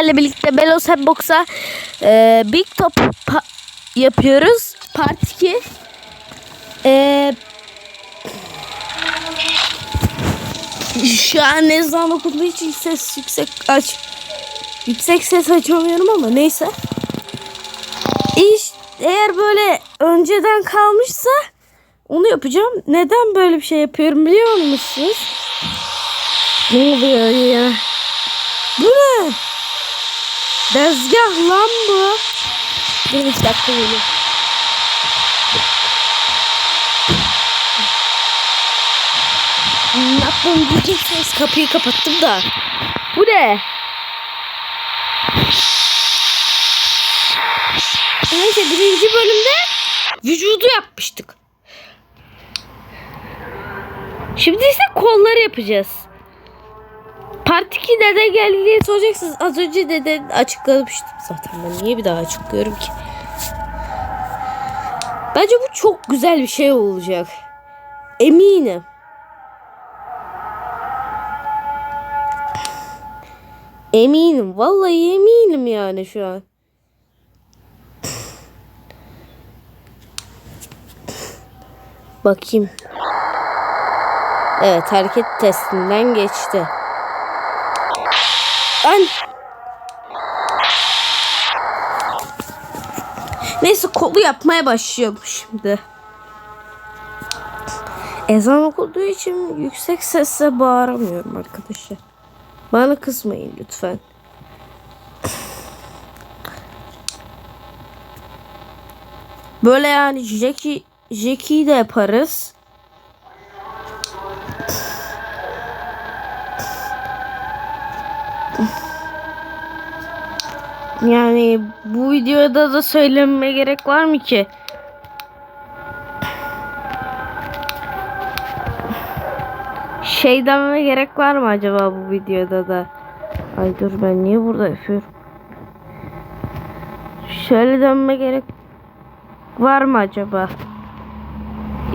sizlerle birlikte Belos Box'a e, Big Top pa- yapıyoruz. Part 2. E, şu an ezan okunduğu için ses yüksek aç. Yüksek ses açamıyorum ama neyse. İş eğer böyle önceden kalmışsa onu yapacağım. Neden böyle bir şey yapıyorum biliyor musunuz? Ne oluyor ya? Bu ne? Dezgah lan bu. Bir dakika geliyor. Ne yaptım diyeceksiniz kapıyı kapattım da. Bu ne? Neyse birinci bölümde vücudu yapmıştık. Şimdi ise kolları yapacağız. Part 2 dede geldi diye soracaksınız. Az önce dede açıklamıştım zaten. Ben niye bir daha açıklıyorum ki? Bence bu çok güzel bir şey olacak. Eminim. Eminim. Vallahi eminim yani şu an. Bakayım. Evet hareket testinden geçti. Ben Neyse kolu yapmaya başlıyorum şimdi. Ezan okunduğu için yüksek sesle bağıramıyorum arkadaşlar. Bana kızmayın lütfen. Böyle yani Jackie Jackie'yi de yaparız. Yani bu videoda da söylememe gerek var mı ki? Şey dememe gerek var mı acaba bu videoda da? Ay dur ben niye burada yapıyorum? Şöyle dememe gerek var mı acaba?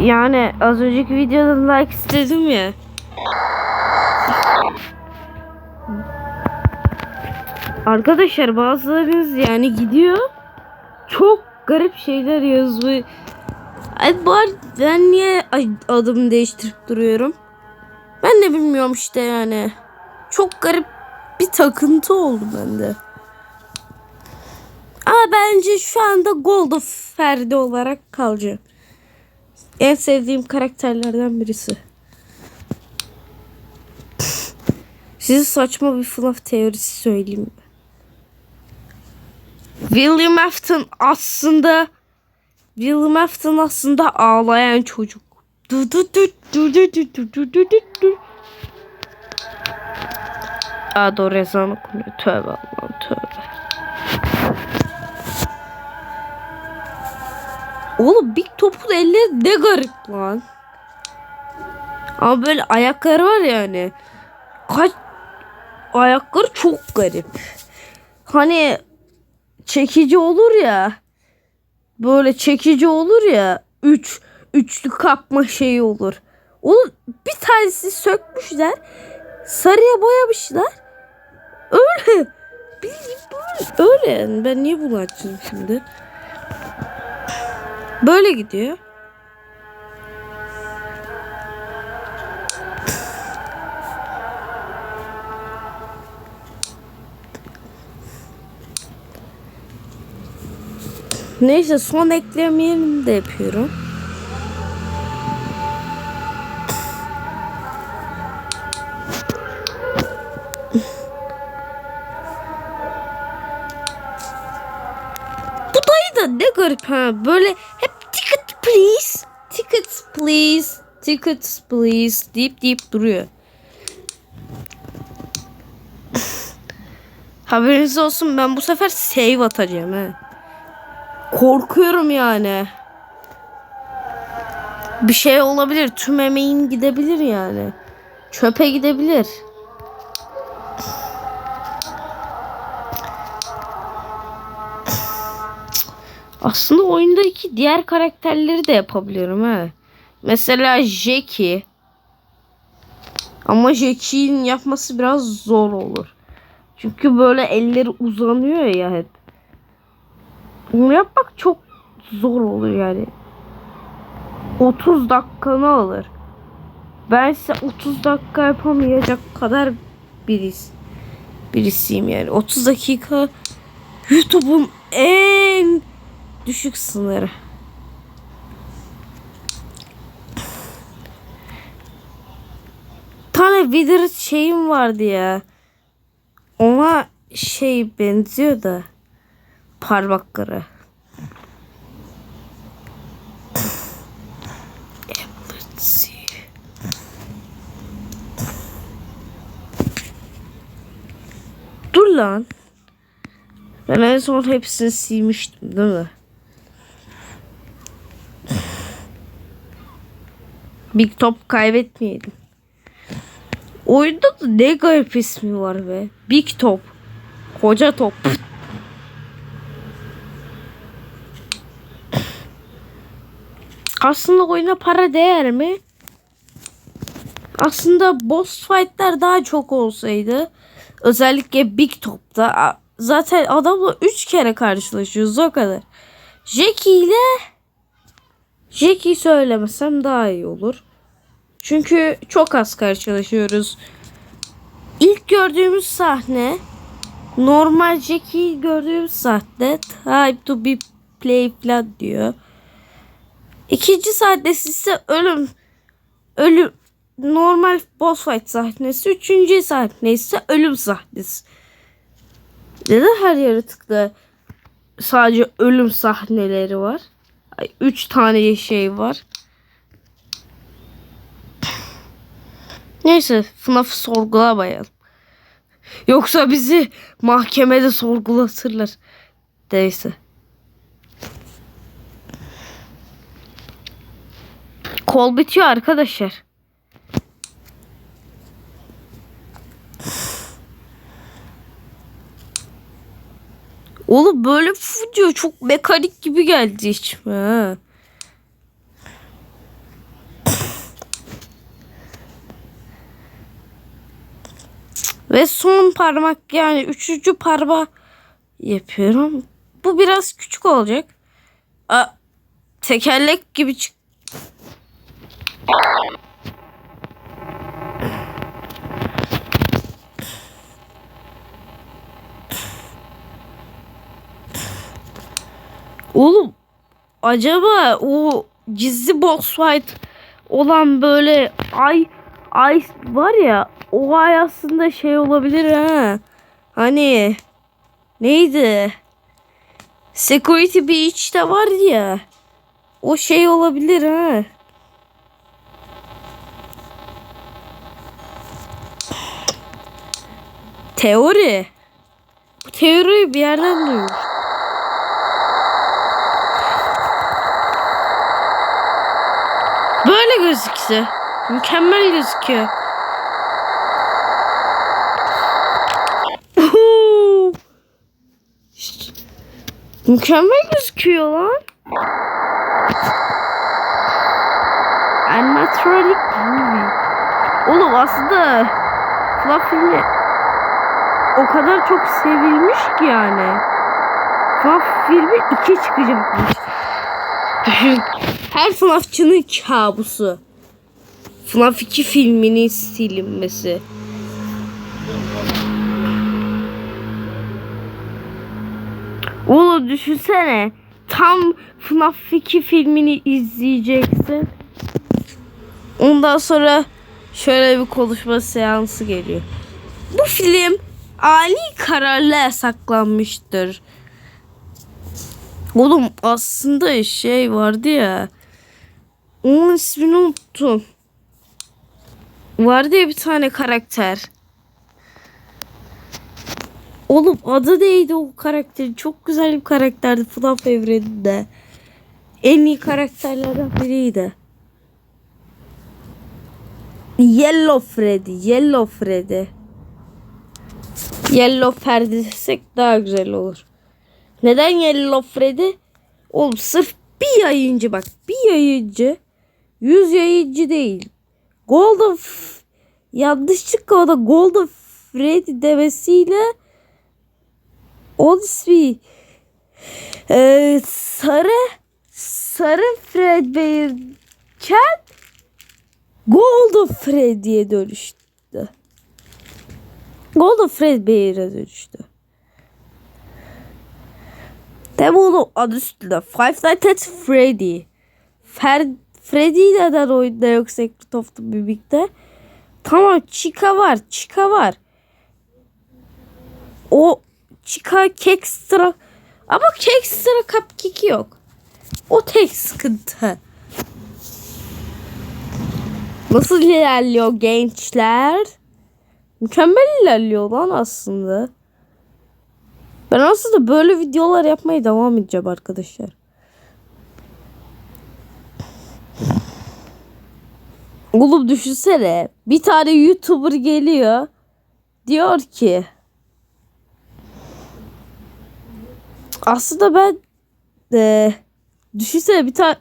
Yani az önceki videoda like istedim ya. Arkadaşlar bazılarınız yani gidiyor çok garip şeyler yazıyor. Ay bari ben niye adımı değiştirip duruyorum? Ben de bilmiyorum işte yani. Çok garip bir takıntı oldu bende. Ama bence şu anda Gold of Ferdi olarak kalacak. En sevdiğim karakterlerden birisi. Size saçma bir FNAF teorisi söyleyeyim? William Afton aslında William Afton aslında ağlayan çocuk. Du du du du du du du du du du du. Aa doğru ezan okunuyor. Tövbe Allah'ım tövbe. Oğlum Big Top'un elleri ne garip lan. Ama böyle ayakları var yani. Kaç ayakları çok garip. Hani çekici olur ya. Böyle çekici olur ya. Üç, üçlü kapma şeyi olur. Onun bir tanesi sökmüşler. Sarıya boyamışlar. Öyle. Öyle yani. Ben niye bunu açtım şimdi? Böyle gidiyor. Neyse son eklemeyelim de yapıyorum. Bu dayı da ne garip ha. Böyle hep ticket please, tickets please, tickets please deyip deyip duruyor. Haberiniz olsun ben bu sefer save atacağım ha. Korkuyorum yani. Bir şey olabilir. Tüm emeğim gidebilir yani. Çöpe gidebilir. Aslında oyundaki diğer karakterleri de yapabiliyorum ha. Mesela Jackie. Ama Jackie'nin yapması biraz zor olur. Çünkü böyle elleri uzanıyor ya hep. Onu yapmak çok zor olur yani. 30 dakikanı alır. Ben ise 30 dakika yapamayacak kadar birisi, birisiyim yani. 30 dakika YouTube'un en düşük sınırı. tane Wither şeyim vardı ya. Ona şey benziyor da parmakları. Empathy. Dur lan. Ben en son hepsini silmiştim değil mi? Big Top kaybetmeyelim. Oyunda da ne garip ismi var be. Big Top. Koca top. Aslında oyuna para değer mi? Aslında boss fight'ler daha çok olsaydı özellikle Big Top'ta zaten adamla 3 kere karşılaşıyoruz o kadar. Jackie ile Jackie söylemesem daha iyi olur. Çünkü çok az karşılaşıyoruz. İlk gördüğümüz sahne normal Jackie'yi gördüğümüz sahne time to be play falan diyor. İkinci sahnesi ise ölüm ölüm normal boss fight sahnesi. Üçüncü sahne ise ölüm sahnesi. Neden her yaratıkta sadece ölüm sahneleri var? Ay, Üç tane şey var. Neyse FNAF'ı sorgulamayalım. Yoksa bizi mahkemede sorgulatırlar. Neyse. Kol bitiyor arkadaşlar. Oğlum böyle video çok mekanik gibi geldi içime. ha. Ve son parmak yani üçüncü parmak yapıyorum. Bu biraz küçük olacak. Aa, tekerlek gibi çık. Oğlum acaba o gizli boss fight olan böyle ay ay var ya o ay aslında şey olabilir ha. Hani neydi? Security Beach'te var ya. O şey olabilir ha. Teori. Bu teoriyi bir yerden duymuş. Böyle gözükse. Mükemmel gözüküyor. Mükemmel gözüküyor lan. Animatronic movie. Oğlum aslında FNAF filmi o kadar çok sevilmiş ki yani. FNAF filmi 2 çıkacakmış. Her FNAF'çının kabusu. FNAF 2 filminin silinmesi. Oğlum düşünsene. Tam FNAF 2 filmini izleyeceksin. Ondan sonra şöyle bir konuşma seansı geliyor. Bu film ani kararla yasaklanmıştır. Oğlum aslında şey vardı ya. Onun ismini unuttum. Vardı ya bir tane karakter. Oğlum adı neydi o karakterin? Çok güzel bir karakterdi FNAF evreninde. En iyi karakterlerden biriydi. Yellow Freddy. Yellow Freddy. Yellow Freddy desek daha güzel olur. Neden Yellow Freddy? Oğlum sırf bir yayıncı bak. Bir yayıncı. Yüz yayıncı değil. Golden yanlışlıkla o da Golden Freddy demesiyle Odyssey. Ee, sarı sarı Fredbear'ken Golden Freddy'ye dönüştü. Golden Fredbear'e dönüştü. Demo'nun adı üstünde. Five Nights at Freddy. Fer Freddy neden oyunda yok Secret of the Mimic'te? Tamam Chica var. Chica var. O Chica Kekstra ama Kekstra Cupcake'i yok. O tek sıkıntı. Nasıl ilerliyor gençler? Mükemmel ilerliyor lan aslında. Ben aslında böyle videolar yapmaya devam edeceğim arkadaşlar. Oğlum düşünsene. Bir tane YouTuber geliyor. Diyor ki aslında ben de düşünsene bir tane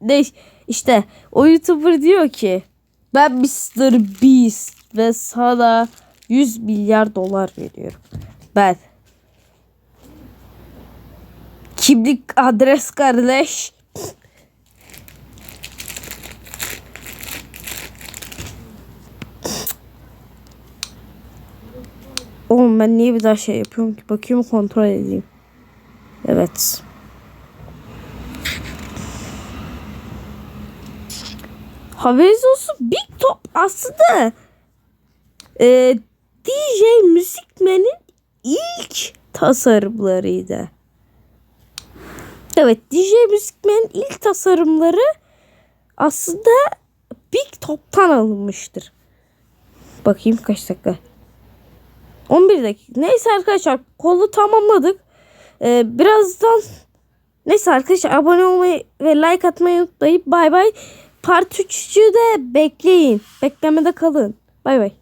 ne işte o YouTuber diyor ki ben Mr. Beast ve sana 100 milyar dolar veriyorum. Ben kimlik adres kardeş Oğlum ben niye bir daha şey yapıyorum ki? Bakayım kontrol edeyim. Evet. Haberiniz olsun Big Top aslında e, DJ Müzikmen'in ilk tasarımlarıydı. Evet DJ Müzikmen'in ilk tasarımları aslında Big Top'tan alınmıştır. Bakayım kaç dakika. 11 dakika. Neyse arkadaşlar kolu tamamladık. Ee, birazdan neyse arkadaşlar abone olmayı ve like atmayı unutmayın. Bay bay. Part 3'ü de bekleyin. Beklemede kalın. Bay bay.